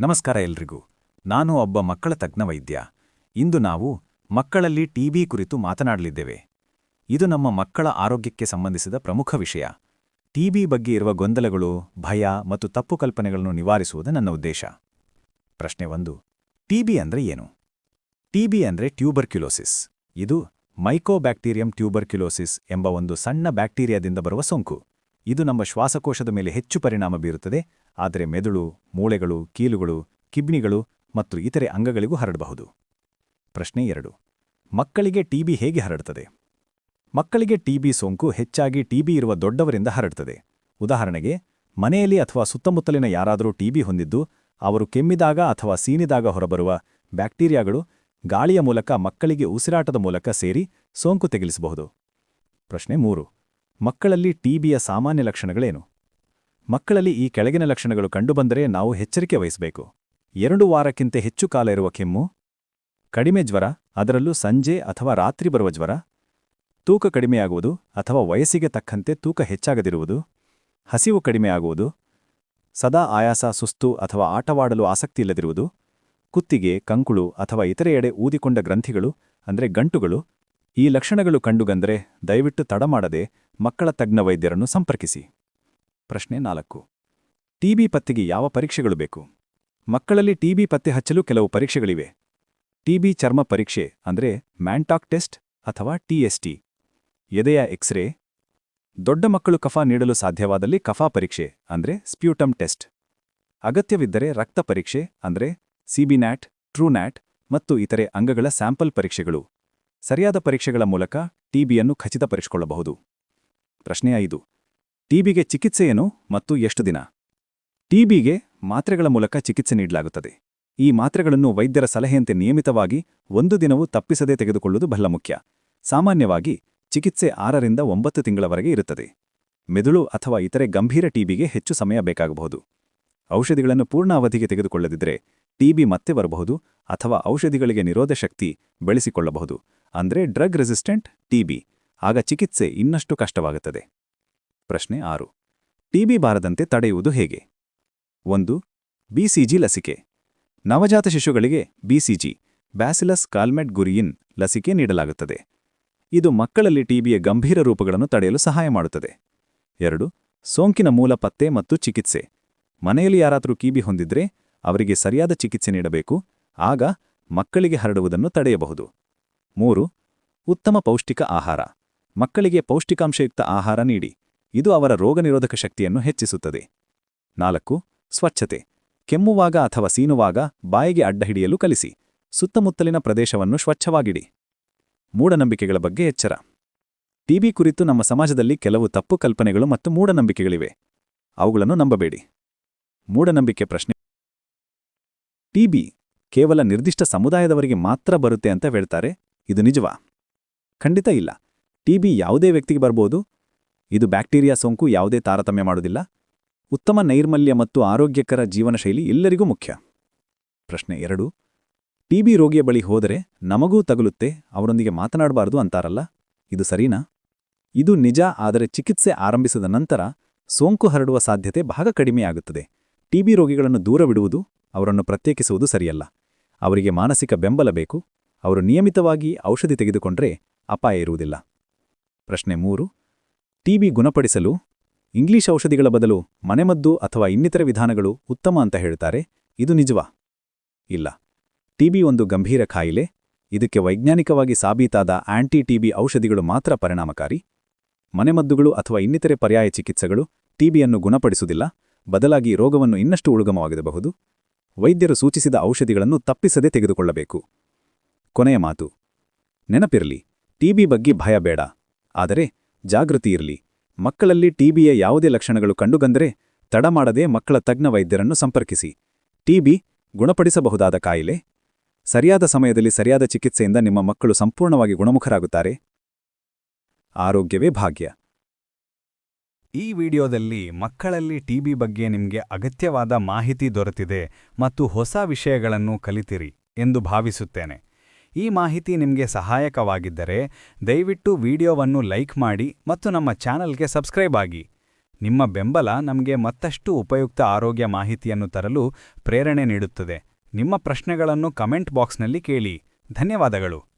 ನಮಸ್ಕಾರ ಎಲ್ರಿಗೂ. ನಾನು ಒಬ್ಬ ಮಕ್ಕಳ ತಜ್ಞ ವೈದ್ಯ. ಇಂದು ನಾವು ಮಕ್ಕಳಲ್ಲಿ ಟಿಬಿ ಕುರಿತು ಮಾತನಾಡಲಿದ್ದೇವೆ. ಇದು ನಮ್ಮ ಮಕ್ಕಳ ಆರೋಗ್ಯಕ್ಕೆ ಸಂಬಂಧಿಸಿದ ಪ್ರಮುಖ ವಿಷಯ. ಟಿಬಿ ಬಗ್ಗೆ ಇರುವ ಗೊಂದಲಗಳು, ಭಯ ಮತ್ತು ತಪ್ಪು ಕಲ್ಪನೆಗಳನ್ನು ನಿವಾರಿಸುವುದು ನನ್ನ ಉದ್ದೇಶ. ಪ್ರಶ್ನೆ ಒಂದು ಟಿಬಿ ಅಂದ್ರೆ ಏನು? ಟಿಬಿ ಅಂದ್ರೆ ಟ್ಯೂಬರ್ಕ್ಯುಲೋಸಿಸ್. ಇದು ಮೈಕೋಬ್ಯಾಕ್ಟೀರಿಯಂ ಟ್ಯೂಬರ್ಕ್ಯುಲೋಸಿಸ್ ಎಂಬ ಒಂದು ಸಣ್ಣ ಬ್ಯಾಕ್ಟೀರಿಯಾದಿಂದ ಬರುವ ಸೋಂಕು. ಇದು ನಮ್ಮ ಶ್ವಾಸಕೋಶದ ಮೇಲೆ ಹೆಚ್ಚು ಪರಿಣಾಮ ಬೀರುತ್ತದೆ ಆದರೆ ಮೆದುಳು, ಮೂಳೆಗಳು, ಕೀಲುಗಳು ಕಿಬ್ನಿಗಳು ಮತ್ತು ಇತರೆ ಅಂಗಗಳಿಗೂ ಹರಡಬಹುದು. ಪ್ರಶ್ನೆ ಎರಡು. ಮಕ್ಕಳಿಗೆ ಟಿಬಿ ಹೇಗೆ ಹರಡುತ್ತದೆ? ಮಕ್ಕಳಿಗೆ ಟಿಬಿ ಸೋಂಕು ಹೆಚ್ಚಾಗಿ ಟಿಬಿ ಇರುವ ದೊಡ್ಡವರಿಂದ ಹರಡುತ್ತದೆ. ಉದಾಹರಣೆಗೆ, ಮನೆಯಲ್ಲಿ ಅಥವಾ ಸುತ್ತಮುತ್ತಲಿನ ಯಾರಾದರೂ ಟಿಬಿ ಹೊಂದಿದ್ದು, ಅವರು ಕೆಮ್ಮಿದಾಗ ಅಥವಾ ಸೀನಿದಾಗ ಹೊರಬರುವ ಬ್ಯಾಕ್ಟೀರಿಯಾಗಳು ಗಾಳಿಯ ಮೂಲಕ ಮಕ್ಕಳಿಗೆ ಉಸಿರಾಟದ ಮೂಲಕ ಸೇರಿ ಸೋಂಕು ತೆಗೆಲಿಸಬಹುದು. ಪ್ರಶ್ನೆ ಮೂರು. ಮಕ್ಕಳಲ್ಲಿ ಟಿಬಿಯ ಸಾಮಾನ್ಯ ಲಕ್ಷಣಗಳೇನು? ಮಕ್ಕಳಲ್ಲಿ ಈ ಕೆಳಗಿನ ಲಕ್ಷಣಗಳು ಕಂಡುಬಂದರೆ ನಾವು ಎಚ್ಚರಿಕೆ ವಹಿಸಬೇಕು. ಎರಡು ವಾರಕ್ಕಿಂತ ಹೆಚ್ಚು ಕಾಲ ಇರುವ ಕೆಮ್ಮು, ಕಡಿಮೆ ಜ್ವರ, ಅದರಲ್ಲೂ ಸಂಜೆ ಅಥವಾ ರಾತ್ರಿ ಬರುವ ಜ್ವರ, ತೂಕ ಕಡಿಮೆಯಾಗುವುದು ಅಥವಾ ವಯಸ್ಸಿಗೆ ತಕ್ಕಂತೆ ತೂಕ ಹೆಚ್ಚಾಗದಿರುವುದು, ಹಸಿವು ಕಡಿಮೆಯಾಗುವುದು ಸದಾ ಆಯಾಸ, ಸುಸ್ತು ಅಥವಾ ಆಟವಾಡಲು ಆಸಕ್ತಿ ಇಲ್ಲದಿರುವುದು, ಕುತ್ತಿಗೆ, ಕಂಕುಳು ಅಥವಾ ಇತರೆಯೆಡೆ ಊದಿಕೊಂಡ ಗ್ರಂಥಿಗಳು, ಅಂದರೆ ಗಂಟುಗಳು, ಈ ಲಕ್ಷಣಗಳು ಕಂಡುಗಂದರೆ ದಯವಿಟ್ಟು ತಡಮಾಡದೆ ಮಕ್ಕಳ ತಜ್ಞ ವೈದ್ಯರನ್ನು ಸಂಪರ್ಕಿಸಿ. ಪ್ರಶ್ನೆ ನಾಲ್ಕು. ಟಿಬಿ ಪತ್ತೆಗೆ ಯಾವ ಪರೀಕ್ಷೆಗಳು ಬೇಕು? ಮಕ್ಕಳಲ್ಲಿ ಟಿಬಿ ಪತ್ತೆ ಹಚ್ಚಲು ಕೆಲವು ಪರೀಕ್ಷೆಗಳಿವೆ. ಟಿಬಿ ಚರ್ಮ ಪರೀಕ್ಷೆ ಅಂದರೆ ಮ್ಯಾಂಟಾಕ್ ಟೆಸ್ಟ್ ಅಥವಾ ಟಿಎಸ್ಟಿ ಎದೆಯ ಎಕ್ಸ್ರೇ? ದೊಡ್ಡ ಮಕ್ಕಳು ಕಫ ನೀಡಲು ಸಾಧ್ಯವಾದಲ್ಲಿ ಕಫಾ ಪರೀಕ್ಷೆ ಅಂದರೆ ಸ್ಪ್ಯೂಟಮ್ ಟೆಸ್ಟ್. ಅಗತ್ಯವಿದ್ದರೆ ರಕ್ತ ಪರೀಕ್ಷೆ ಅಂದರೆ ಸಿಬಿನ್ಯಾಟ್ ಟ್ರೂನ್ಯಾಟ್ ಮತ್ತು ಇತರೆ ಅಂಗಗಳ ಸ್ಯಾಂಪಲ್ ಪರೀಕ್ಷೆಗಳು. ಸರಿಯಾದ ಪರೀಕ್ಷೆಗಳ ಮೂಲಕ ಟಿಬಿಯನ್ನು ಖಚಿತಪಡಿಸಿಕೊಳ್ಳಬಹುದು. ಪ್ರಶ್ನೆ ಐದು. ಟಿಬಿಗೆ ಚಿಕಿತ್ಸೆಯೇನು ಮತ್ತು ಎಷ್ಟು ದಿನ? ಟಿಬಿಗೆ ಮಾತ್ರೆಗಳ ಮೂಲಕ ಚಿಕಿತ್ಸೆ ನೀಡಲಾಗುತ್ತದೆ. ಈ ಮಾತ್ರೆಗಳನ್ನು ವೈದ್ಯರ ಸಲಹೆಯಂತೆ ನಿಯಮಿತವಾಗಿ ಒಂದು ದಿನವೂ ತಪ್ಪಿಸದೇ ತೆಗೆದುಕೊಳ್ಳುವುದು ಬಹಳ ಮುಖ್ಯ. ಸಾಮಾನ್ಯವಾಗಿ ಚಿಕಿತ್ಸೆ ಆರರಿಂದ ಒಂಬತ್ತು ತಿಂಗಳವರೆಗೆ ಇರುತ್ತದೆ. ಮೆದುಳು ಅಥವಾ ಇತರೆ ಗಂಭೀರ ಟಿಬಿಗೆ ಹೆಚ್ಚು ಸಮಯ ಬೇಕಾಗಬಹುದು. ಔಷಧಿಗಳನ್ನು ಪೂರ್ಣ ಅವಧಿಗೆ ತೆಗೆದುಕೊಳ್ಳದಿದ್ದರೆ ಟಿಬಿ ಮತ್ತೆ ಬರಬಹುದು ಅಥವಾ ಔಷಧಿಗಳಿಗೆ ನಿರೋಧ ಶಕ್ತಿ ಬೆಳೆಸಿಕೊಳ್ಳಬಹುದು. ಅಂದರೆ ಡ್ರಗ್ ರೆಸಿಸ್ಟೆಂಟ್ ಟಿಬಿ ಆಗ ಚಿಕಿತ್ಸೆ ಇನ್ನಷ್ಟು ಕಷ್ಟವಾಗುತ್ತದೆ. ಪ್ರಶ್ನೆ ಆರು. ಟಿಬಿ ಬಾರದಂತೆ ತಡೆಯುವುದು ಹೇಗೆ? ಒಂದು. ಬಿಸಿಜಿ ಲಸಿಕೆ. ನವಜಾತ ಶಿಶುಗಳಿಗೆ ಬಿಸಿಜಿ ಬ್ಯಾಸಿಲಸ್ ಕಾಲ್ಮೆಟ್ ಗುರಿಯಿನ್ ಲಸಿಕೆ ನೀಡಲಾಗುತ್ತದೆ. ಇದು ಮಕ್ಕಳಲ್ಲಿ ಟಿಬಿಯ ಗಂಭೀರ ರೂಪಗಳನ್ನು ತಡೆಯಲು ಸಹಾಯ ಮಾಡುತ್ತದೆ. ಎರಡು. ಸೋಂಕಿನ ಮೂಲ ಪತ್ತೆ ಮತ್ತು ಚಿಕಿತ್ಸೆ. ಮನೆಯಲ್ಲಿ ಯಾರಾದರೂ ಕಿಬಿ ಹೊಂದಿದ್ರೆ ಅವರಿಗೆ ಸರಿಯಾದ ಚಿಕಿತ್ಸೆ ನೀಡಬೇಕು, ಆಗ ಮಕ್ಕಳಿಗೆ ಹರಡುವುದನ್ನು ತಡೆಯಬಹುದು. ಮೂರು. ಉತ್ತಮ ಪೌಷ್ಟಿಕ ಆಹಾರ. ಮಕ್ಕಳಿಗೆ ಪೌಷ್ಟಿಕಾಂಶಯುಕ್ತ ಆಹಾರ ನೀಡಿ. ಇದು ಅವರ ರೋಗನಿರೋಧಕ ಶಕ್ತಿಯನ್ನು ಹೆಚ್ಚಿಸುತ್ತದೆ. ನಾಲ್ಕು, ಸ್ವಚ್ಛತೆ. ಕೆಮ್ಮುವಾಗ ಅಥವಾ ಸೀನುವಾಗ ಬಾಯಿಗೆ ಅಡ್ಡಹಿಡಿಯಲು ಕಲಿಸಿ. ಸುತ್ತಮುತ್ತಲಿನ ಪ್ರದೇಶವನ್ನು ಸ್ವಚ್ಛವಾಗಿಡಿ. ಮೂಢನಂಬಿಕೆಗಳ ಬಗ್ಗೆ ಎಚ್ಚರ. ಟಿಬಿ ಕುರಿತು ನಮ್ಮ ಸಮಾಜದಲ್ಲಿ ಕೆಲವು ತಪ್ಪು ಕಲ್ಪನೆಗಳು ಮತ್ತು ಮೂಢನಂಬಿಕೆಗಳಿವೆ. ಅವುಗಳನ್ನು ನಂಬಬೇಡಿ. ಮೂಢನಂಬಿಕೆ ಪ್ರಶ್ನೆ. ಟಿಬಿ ಕೇವಲ ನಿರ್ದಿಷ್ಟ ಸಮುದಾಯದವರಿಗೆ ಮಾತ್ರ ಬರುತ್ತೆ ಅಂತ ಹೇಳ್ತಾರೆ? ಇದು ನಿಜವಾ? ಖಂಡಿತ ಇಲ್ಲ. ಟಿಬಿ ಯಾವುದೇ ವ್ಯಕ್ತಿಗೆ ಬರ್ಬೋದು. ಇದು ಬ್ಯಾಕ್ಟೀರಿಯಾ ಸೋಂಕು ಯಾವುದೇ ತಾರತಮ್ಯ ಮಾಡುವುದಿಲ್ಲ. ಉತ್ತಮ ನೈರ್ಮಲ್ಯ ಮತ್ತು ಆರೋಗ್ಯಕರ ಜೀವನಶೈಲಿ ಎಲ್ಲರಿಗೂ ಮುಖ್ಯ. ಪ್ರಶ್ನೆ ಎರಡು. ಟಿಬಿ ರೋಗಿಯ ಬಳಿ ಹೋದರೆ ನಮಗೂ ತಗುಲುತ್ತೆ, ಅವರೊಂದಿಗೆ ಮಾತನಾಡಬಾರದು ಅಂತಾರಲ್ಲ? ಇದು ಸರಿನಾ? ಇದು ನಿಜ, ಆದರೆ ಚಿಕಿತ್ಸೆ ಆರಂಭಿಸಿದ ನಂತರ ಸೋಂಕು ಹರಡುವ ಸಾಧ್ಯತೆ ಭಾಗ ಕಡಿಮೆಯಾಗುತ್ತದೆ. ಟಿಬಿ ರೋಗಿಗಳನ್ನು ದೂರವಿಡುವುದು ಅವರನ್ನು ಪ್ರತ್ಯೇಕಿಸುವುದು ಸರಿಯಲ್ಲ. ಅವರಿಗೆ ಮಾನಸಿಕ ಬೆಂಬಲ ಬೇಕು. ಅವರು ನಿಯಮಿತವಾಗಿ ಔಷಧಿ ತೆಗೆದುಕೊಂಡರೆ ಅಪಾಯ ಇರುವುದಿಲ್ಲ. ಪ್ರಶ್ನೆ ಮೂರು. ಟಿಬಿ ಗುಣಪಡಿಸಲು, ಇಂಗ್ಲಿಷ್ ಔಷಧಿಗಳ ಬದಲು ಮನೆಮದ್ದು ಅಥವಾ ಇನ್ನಿತರ ವಿಧಾನಗಳು ಉತ್ತಮ ಅಂತ ಹೇಳ್ತಾರೆ, ಇದು ನಿಜವಾ? ಇಲ್ಲ. ಟಿಬಿ ಒಂದು ಗಂಭೀರ ಕಾಯಿಲೆ ಇದಕ್ಕೆ ವೈಜ್ಞಾನಿಕವಾಗಿ ಸಾಬೀತಾದ ಆಂಟಿ ಟಿಬಿ ಔಷಧಿಗಳು ಮಾತ್ರ ಪರಿಣಾಮಕಾರಿ. ಮನೆಮದ್ದುಗಳು ಅಥವಾ ಇನ್ನಿತರೆ ಪರ್ಯಾಯ ಚಿಕಿತ್ಸೆಗಳು ಟಿಬಿಯನ್ನು ಗುಣಪಡಿಸುವುದಿಲ್ಲ, ಬದಲಾಗಿ ರೋಗವನ್ನು ಇನ್ನಷ್ಟು ಉಳುಗಮವಾಗಿರಬಹುದು. ವೈದ್ಯರು ಸೂಚಿಸಿದ ಔಷಧಿಗಳನ್ನು ತಪ್ಪಿಸದೆ ತೆಗೆದುಕೊಳ್ಳಬೇಕು. ಕೊನೆಯ ಮಾತು. ನೆನಪಿರಲಿ ಟಿಬಿ ಬಗ್ಗೆ ಭಯ ಬೇಡ, ಆದರೆ ಜಾಗೃತಿ ಇರಲಿ. ಮಕ್ಕಳಲ್ಲಿ ಟಿಬಿಯ ಯಾವುದೇ ಲಕ್ಷಣಗಳು ಕಂಡುಬಂದರೆ ತಡಮಾಡದೆ ಮಕ್ಕಳ ತಜ್ಞ ವೈದ್ಯರನ್ನು ಸಂಪರ್ಕಿಸಿ. ಟಿಬಿ ಗುಣಪಡಿಸಬಹುದಾದ ಕಾಯಿಲೆ? ಸರಿಯಾದ ಸಮಯದಲ್ಲಿ ಸರಿಯಾದ ಚಿಕಿತ್ಸೆಯಿಂದ ನಿಮ್ಮ ಮಕ್ಕಳು ಸಂಪೂರ್ಣವಾಗಿ ಗುಣಮುಖರಾಗುತ್ತಾರೆ? ಆರೋಗ್ಯವೇ ಭಾಗ್ಯ. ಈ ವಿಡಿಯೋದಲ್ಲಿ ಮಕ್ಕಳಲ್ಲಿ ಟಿಬಿ ಬಗ್ಗೆ ನಿಮಗೆ ಅಗತ್ಯವಾದ ಮಾಹಿತಿ ದೊರೆತಿದೆ ಮತ್ತು ಹೊಸ ವಿಷಯಗಳನ್ನು ಕಲಿತಿರಿ ಎಂದು ಭಾವಿಸುತ್ತೇನೆ. ಈ ಮಾಹಿತಿ ನಿಮಗೆ ಸಹಾಯಕವಾಗಿದ್ದರೆ ದಯವಿಟ್ಟು ವಿಡಿಯೋವನ್ನು ಲೈಕ್ ಮಾಡಿ ಮತ್ತು ನಮ್ಮ ಚಾನಲ್ಗೆ ಸಬ್ಸ್ಕ್ರೈಬ್ ಆಗಿ. ನಿಮ್ಮ ಬೆಂಬಲ ನಮಗೆ ಮತ್ತಷ್ಟು ಉಪಯುಕ್ತ ಆರೋಗ್ಯ ಮಾಹಿತಿಯನ್ನು ತರಲು ಪ್ರೇರಣೆ ನೀಡುತ್ತದೆ. ನಿಮ್ಮ ಪ್ರಶ್ನೆಗಳನ್ನು ಕಮೆಂಟ್ ಬಾಕ್ಸ್ನಲ್ಲಿ ಕೇಳಿ. ಧನ್ಯವಾದಗಳು.